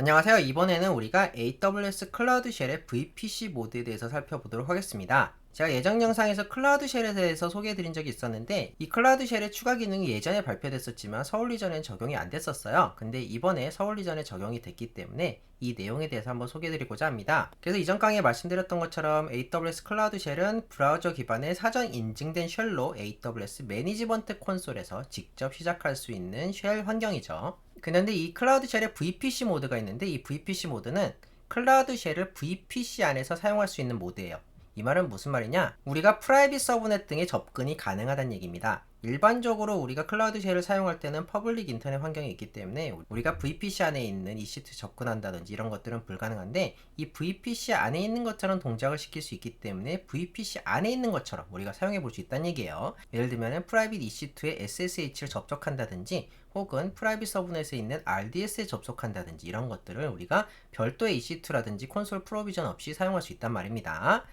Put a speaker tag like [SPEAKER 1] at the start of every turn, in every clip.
[SPEAKER 1] 안녕하세요. 이번에는 우리가 AWS 클라우드 쉘의 VPC 모드에 대해서 살펴보도록 하겠습니다. 제가 예전 영상에서 클라우드 쉘에 대해서 소개해드린 적이 있었는데 이 클라우드 쉘의 추가 기능이 예전에 발표됐었지만 서울리전엔 적용이 안 됐었어요. 근데 이번에 서울리전에 적용이 됐기 때문에 이 내용에 대해서 한번 소개해드리고자 합니다. 그래서 이전 강의에 말씀드렸던 것처럼 AWS 클라우드 쉘은 브라우저 기반의 사전 인증된 쉘로 AWS 매니지먼트 콘솔에서 직접 시작할 수 있는 쉘 환경이죠. 그런데 이 클라우드 쉘에 VPC 모드가 있는데 이 VPC 모드는 클라우드 쉘을 VPC 안에서 사용할 수 있는 모드예요. 이 말은 무슨 말이냐? 우리가 프라이빗 서브넷 등의 접근이 가능하다는 얘기입니다. 일반적으로 우리가 클라우드 쉘을 사용할 때는 퍼블릭 인터넷 환경이 있기 때문에 우리가 VPC 안에 있는 EC2 접근한다든지 이런 것들은 불가능한데 이 VPC 안에 있는 것처럼 동작을 시킬 수 있기 때문에 VPC 안에 있는 것처럼 우리가 사용해 볼 수 있다는 얘기예요. 예를 들면 프라이빗 EC2에 SSH를 접속한다든지 혹은 프라이빗 서브넷에 있는 RDS에 접속한다든지 이런 것들을 우리가 별도의 EC2라든지 콘솔 프로비전 없이 사용할 수 있단 말입니다.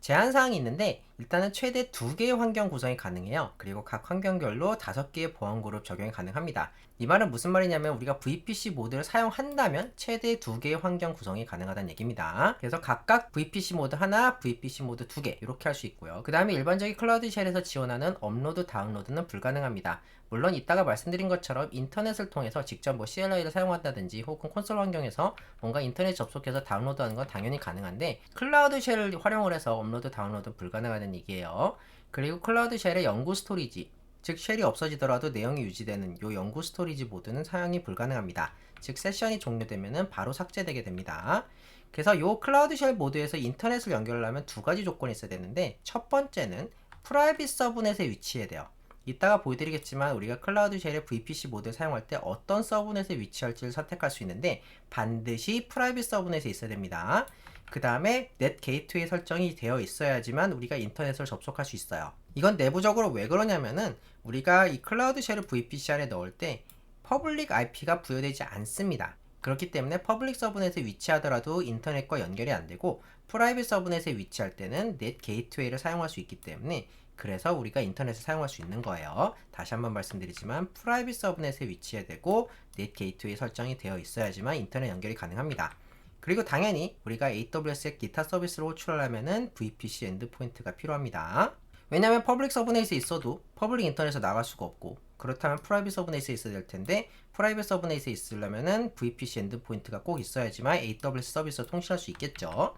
[SPEAKER 1] 제한사항이 있는데 일단은 최대 두 개의 환경 구성이 가능해요. 그리고 각 환경별로 다섯 개의 보안 그룹 적용이 가능합니다. 이 말은 무슨 말이냐면 우리가 VPC 모드를 사용한다면 최대 두 개의 환경 구성이 가능하다는 얘기입니다. 그래서 각각 VPC 모드 하나, VPC 모드 두 개 이렇게 할 수 있고요. 그 다음에 일반적인 클라우드 쉘에서 지원하는 업로드, 다운로드는 불가능합니다. 물론 이따가 말씀드린 것처럼 인터넷을 통해서 직접 뭐 CLI를 사용한다든지 혹은 콘솔 환경에서 뭔가 인터넷 접속해서 다운로드하는 건 당연히 가능한데 클라우드 쉘을 활용을 해서 업로드 다운로드 불가능하다는 얘기예요. 그리고 클라우드 쉘의 연구 스토리지 즉 쉘이 없어지더라도 내용이 유지되는 요 연구 스토리지 모드는 사용이 불가능합니다. 즉 세션이 종료되면 바로 삭제되게 됩니다. 그래서 요 클라우드 쉘 모드에서 인터넷을 연결하려면 두 가지 조건이 있어야 되는데 첫 번째는 프라이빗 서브넷에 위치해야 돼요. 이따가 보여드리겠지만 우리가 클라우드 쉘의 VPC 모드를 사용할 때 어떤 서브넷에 위치할지를 선택할 수 있는데 반드시 프라이빗 서브넷에 있어야 됩니다. 그 다음에 넷 게이트웨이 설정이 되어 있어야지만 우리가 인터넷을 접속할 수 있어요. 이건 내부적으로 왜 그러냐면은 우리가 이 클라우드 쉘을 VPC 안에 넣을 때 퍼블릭 IP가 부여되지 않습니다. 그렇기 때문에 퍼블릭 서브넷에 위치하더라도 인터넷과 연결이 안 되고 프라이빗 서브넷에 위치할 때는 넷 게이트웨이를 사용할 수 있기 때문에 그래서 우리가 인터넷을 사용할 수 있는 거예요. 다시 한번 말씀드리지만 프라이빗 서브넷에 위치해야 되고 넷 게이트웨이 설정이 되어 있어야지만 인터넷 연결이 가능합니다. 그리고 당연히 우리가 AWS의 기타 서비스로 호출하려면은 VPC 엔드포인트가 필요합니다. 왜냐하면 퍼블릭 서브넷에 있어도 퍼블릭 인터넷에 나갈 수가 없고 그렇다면 프라이빗 서브넷에 있어야 될 텐데 프라이빗 서브넷에 있으려면은 VPC 엔드포인트가 꼭 있어야지만 AWS 서비스로 통신할 수 있겠죠.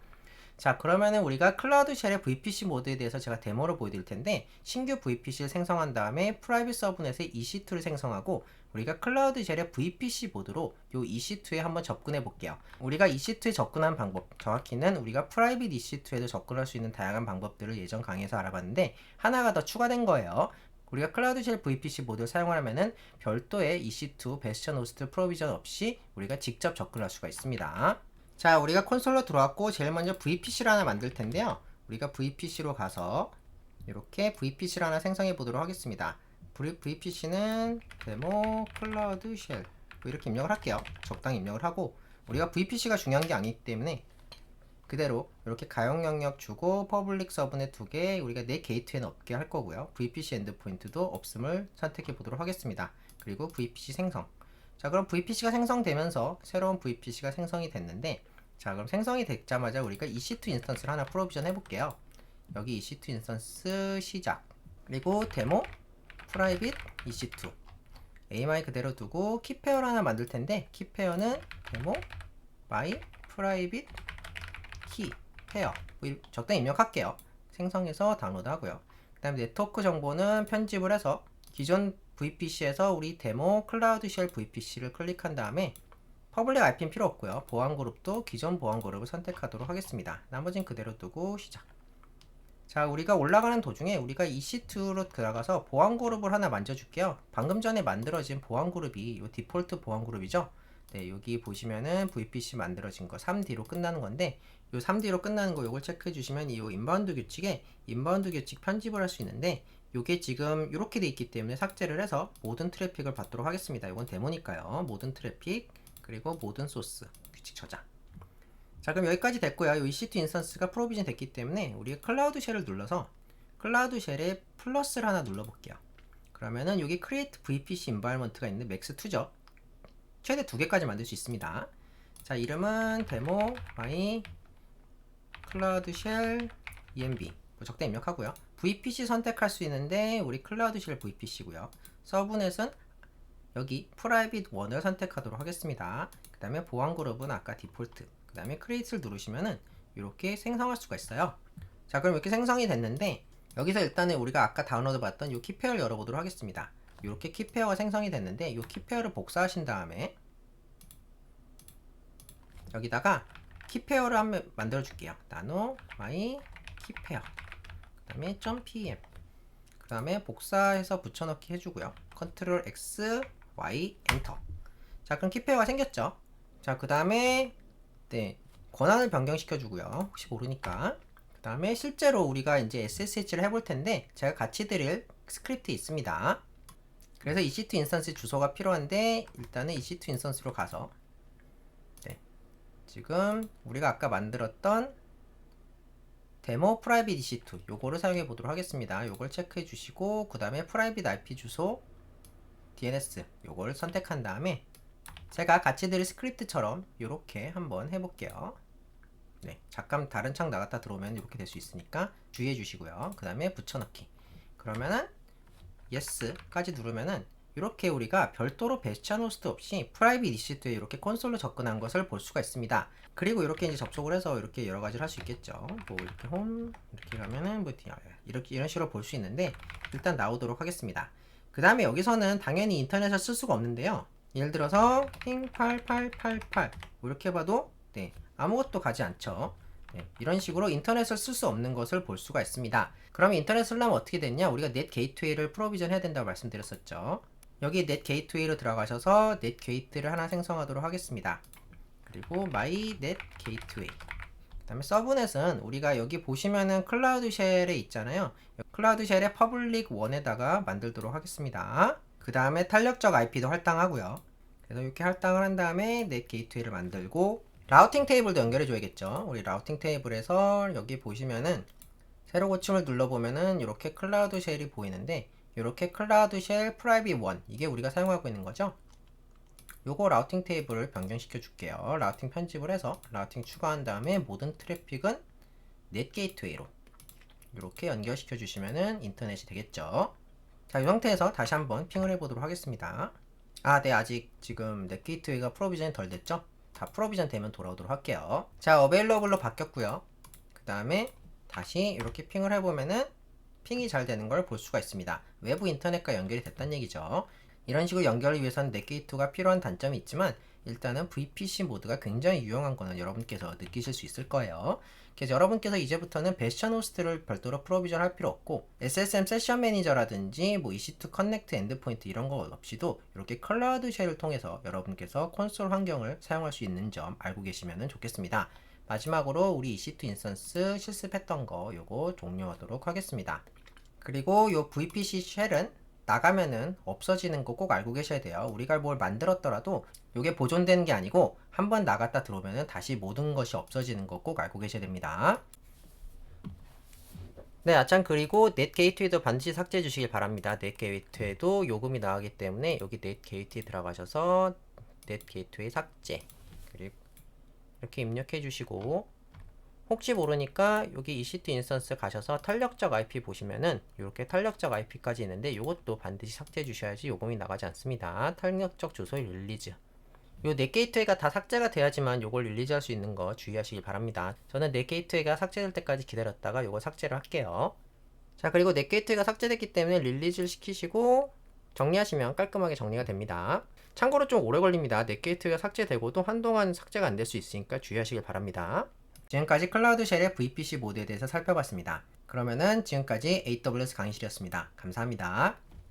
[SPEAKER 1] 자 그러면은 우리가 클라우드 쉘의 VPC 모드에 대해서 제가 데모로 보여드릴 텐데 신규 VPC를 생성한 다음에 프라이빗 서브넷에 EC2를 생성하고 우리가 클라우드 쉘의 VPC 모드로 요 EC2에 한번 접근해 볼게요. 우리가 EC2에 접근한 방법, 정확히는 우리가 프라이빗 EC2에도 접근할 수 있는 다양한 방법들을 예전 강의에서 알아봤는데 하나가 더 추가된 거예요. 우리가 클라우드 쉘 VPC 모드를 사용하려면은 별도의 EC2 베스천 호스트 프로비전 없이 우리가 직접 접근할 수가 있습니다. 자, 우리가 콘솔로 들어왔고 제일 먼저 VPC를 하나 만들 텐데요. 우리가 VPC로 가서 이렇게 VPC를 하나 생성해 보도록 하겠습니다. VPC는 데모 클라우드 쉘 이렇게 입력을 할게요. 적당히 입력을 하고 우리가 VPC가 중요한 게 아니기 때문에 그대로 이렇게 가용 영역 주고 퍼블릭 서브넷 두 개 우리가 내 게이트에는 없게 할 거고요. VPC 엔드포인트도 없음을 선택해 보도록 하겠습니다. 그리고 VPC 생성 자 그럼 VPC가 생성되면서 새로운 VPC가 생성이 됐는데 자 그럼 생성이 되자마자 우리가 EC2 인스턴스를 하나 프로비전 해볼게요. 여기 EC2 인스턴스 시작. 그리고 데모 프라이빗 EC2 AMI 그대로 두고 키페어를 하나 만들 텐데 키페어는 데모 마이 프라이빗 키 페어 뭐 적당히 입력할게요. 생성해서 다운로드 하고요. 그 다음에 네트워크 정보는 편집을 해서 기존 VPC에서 우리 데모 클라우드 쉘 VPC를 클릭한 다음에 퍼블릭 IP는 필요 없고요. 보안 그룹도 기존 보안 그룹을 선택하도록 하겠습니다. 나머지는 그대로 두고 시작. 자, 우리가 올라가는 도중에 우리가 EC2로 들어가서 보안 그룹을 하나 만져줄게요. 방금 전에 만들어진 보안 그룹이 이 디폴트 보안 그룹이죠. 네, 여기 보시면은 VPC 만들어진 거 3D로 끝나는 건데 요 3D로 끝나는 거 요걸 체크해 주시면 이 인바운드 규칙에 인바운드 규칙 편집을 할 수 있는데 요게 지금 이렇게 돼 있기 때문에 삭제를 해서 모든 트래픽을 받도록 하겠습니다. 이건 데모니까요. 모든 트래픽 그리고 모든 소스 규칙 저장. 자 그럼 여기까지 됐고요. 이 EC2 인스턴스가 프로비전 됐기 때문에 우리가 클라우드 쉘을 눌러서 클라우드 쉘에 플러스를 하나 눌러볼게요. 그러면은 여기 create VPC environment가 있는데 max2죠. 최대 두 개까지 만들 수 있습니다. 자, 이름은 데모 y 클라우드 쉘 env 뭐 적대 입력하고요. VPC 선택할 수 있는데 우리 클라우드 쉘 VPC고요. 서브넷은 여기 프라이빗 1을 선택하도록 하겠습니다. 그 다음에 보안 그룹은 아까 디폴트 그 다음에 크리에이트를 누르시면은 이렇게 생성할 수가 있어요. 자 그럼 이렇게 생성이 됐는데 여기서 일단은 우리가 아까 다운로드 받던 이 키페어를 열어보도록 하겠습니다. 이렇게 키페어가 생성이 됐는데 이 키페어를 복사하신 다음에 여기다가 키페어를 한번 만들어 줄게요. 나노 y 키페어 그 다음에 .pm 그 다음에 복사해서 붙여넣기 해주고요. 컨트롤 X Y 엔터 자 그럼 키페어가 생겼죠. 자 그 다음에 네 권한을 변경시켜 주고요. 혹시 모르니까 그 다음에 실제로 우리가 이제 SSH를 해볼 텐데 제가 같이 드릴 스크립트 있습니다. 그래서 EC2 인스턴스 주소가 필요한데 일단은 EC2 인스턴스로 가서 네. 지금 우리가 아까 만들었던 데모 프라이빗 EC2 요거를 사용해 보도록 하겠습니다. 요걸 체크해 주시고 그 다음에 프라이빗 IP 주소 DNS 요걸 선택한 다음에 제가 같이 드릴 스크립트처럼 이렇게 한번 해볼게요. 네, 잠깐 다른 창 나갔다 들어오면 이렇게 될 수 있으니까 주의해 주시고요. 그 다음에 붙여넣기. 그러면은 yes까지 누르면은 이렇게 우리가 별도로 베스찬 호스트 없이 프라이빗 EC2에 이렇게 콘솔로 접근한 것을 볼 수가 있습니다. 그리고 이렇게 이제 접속을 해서 이렇게 여러 가지를 할 수 있겠죠. 뭐 이렇게 홈 이렇게 가면은 뭐 이렇게 이런 식으로 볼 수 있는데 일단 나오도록 하겠습니다. 그 다음에 여기서는 당연히 인터넷을 쓸 수가 없는데요. 예를 들어서 핑8888 이렇게 봐도 네, 아무것도 가지 않죠. 네, 이런 식으로 인터넷을 쓸 수 없는 것을 볼 수가 있습니다. 그러면 인터넷 쓰려면 어떻게 됐냐? 우리가 넷 게이트웨이를 프로비전 해야 된다고 말씀드렸었죠. 여기 넷 게이트웨이로 들어가셔서 넷 게이트를 하나 생성하도록 하겠습니다. 그리고 my gateway. 그 다음에 서브넷은 우리가 여기 보시면은 클라우드 쉘에 있잖아요. 클라우드 쉘의 퍼블릭 1에다가 만들도록 하겠습니다. 그 다음에 탄력적 IP도 할당하고요. 그래서 이렇게 할당을 한 다음에 넷 게이트웨이를 만들고 라우팅 테이블도 연결해 줘야겠죠. 우리 라우팅 테이블에서 여기 보시면은 새로 고침을 눌러보면은 이렇게 클라우드 쉘이 보이는데 이렇게 클라우드 쉘 프라이빗 1 이게 우리가 사용하고 있는 거죠. 요거 라우팅 테이블을 변경시켜 줄게요. 라우팅 편집을 해서 라우팅 추가한 다음에 모든 트래픽은 넷 게이트웨이로 이렇게 연결시켜 주시면은 인터넷이 되겠죠. 자, 이 상태에서 다시 한번 핑을 해보도록 하겠습니다. 아, 네, 아직 지금 넷 게이트웨이가 프로비전이 덜 됐죠? 다 프로비전 되면 돌아오도록 할게요. 자, 어베일러블로 바뀌었고요. 그 다음에 다시 이렇게 핑을 해보면은 핑이 잘 되는 걸 볼 수가 있습니다. 외부 인터넷과 연결이 됐다는 얘기죠. 이런 식으로 연결을 위해서는 넷게이트가 필요한 단점이 있지만 일단은 VPC 모드가 굉장히 유용한 거는 여러분께서 느끼실 수 있을 거예요. 그래서 여러분께서 이제부터는 베스천 호스트를 별도로 프로비전 할 필요 없고 SSM 세션 매니저라든지 뭐 EC2 커넥트 엔드포인트 이런 거 없이도 이렇게 클라우드 쉘을 통해서 여러분께서 콘솔 환경을 사용할 수 있는 점 알고 계시면 좋겠습니다. 마지막으로 우리 EC2 인스턴스 실습했던 거 요거 종료하도록 하겠습니다. 그리고 요 VPC 쉘은 나가면은 없어지는 거 꼭 알고 계셔야 돼요. 우리가 뭘 만들었더라도 이게 보존되는 게 아니고 한 번 나갔다 들어오면은 다시 모든 것이 없어지는 거 꼭 알고 계셔야 됩니다. 네, 아참 그리고 넷 게이트웨이도 반드시 삭제해 주시길 바랍니다. 넷 게이트웨이도 요금이 나가기 때문에 여기 넷 게이트웨이 들어가셔서 넷 게이트웨이 삭제 그리고 이렇게 입력해 주시고 혹시 모르니까 여기 EC2 인스턴스 가셔서 탄력적 IP 보시면은 이렇게 탄력적 IP까지 있는데 이것도 반드시 삭제해 주셔야지 요금이 나가지 않습니다. 탄력적 주소의 릴리즈. 요 넷게이트웨이가 다 삭제가 돼야지만 요걸 릴리즈할 수 있는 거 주의하시길 바랍니다. 저는 넷게이트웨이가 삭제될 때까지 기다렸다가 요거 삭제를 할게요. 자 그리고 넷게이트웨이가 삭제됐기 때문에 릴리즈를 시키시고 정리하시면 깔끔하게 정리가 됩니다. 참고로 좀 오래 걸립니다. 넷게이트웨이가 삭제되고도 한동안 삭제가 안 될 수 있으니까 주의하시길 바랍니다. 지금까지 클라우드 쉘의 VPC 모드에 대해서 살펴봤습니다. 그러면은 지금까지 AWS 강의실이었습니다. 감사합니다.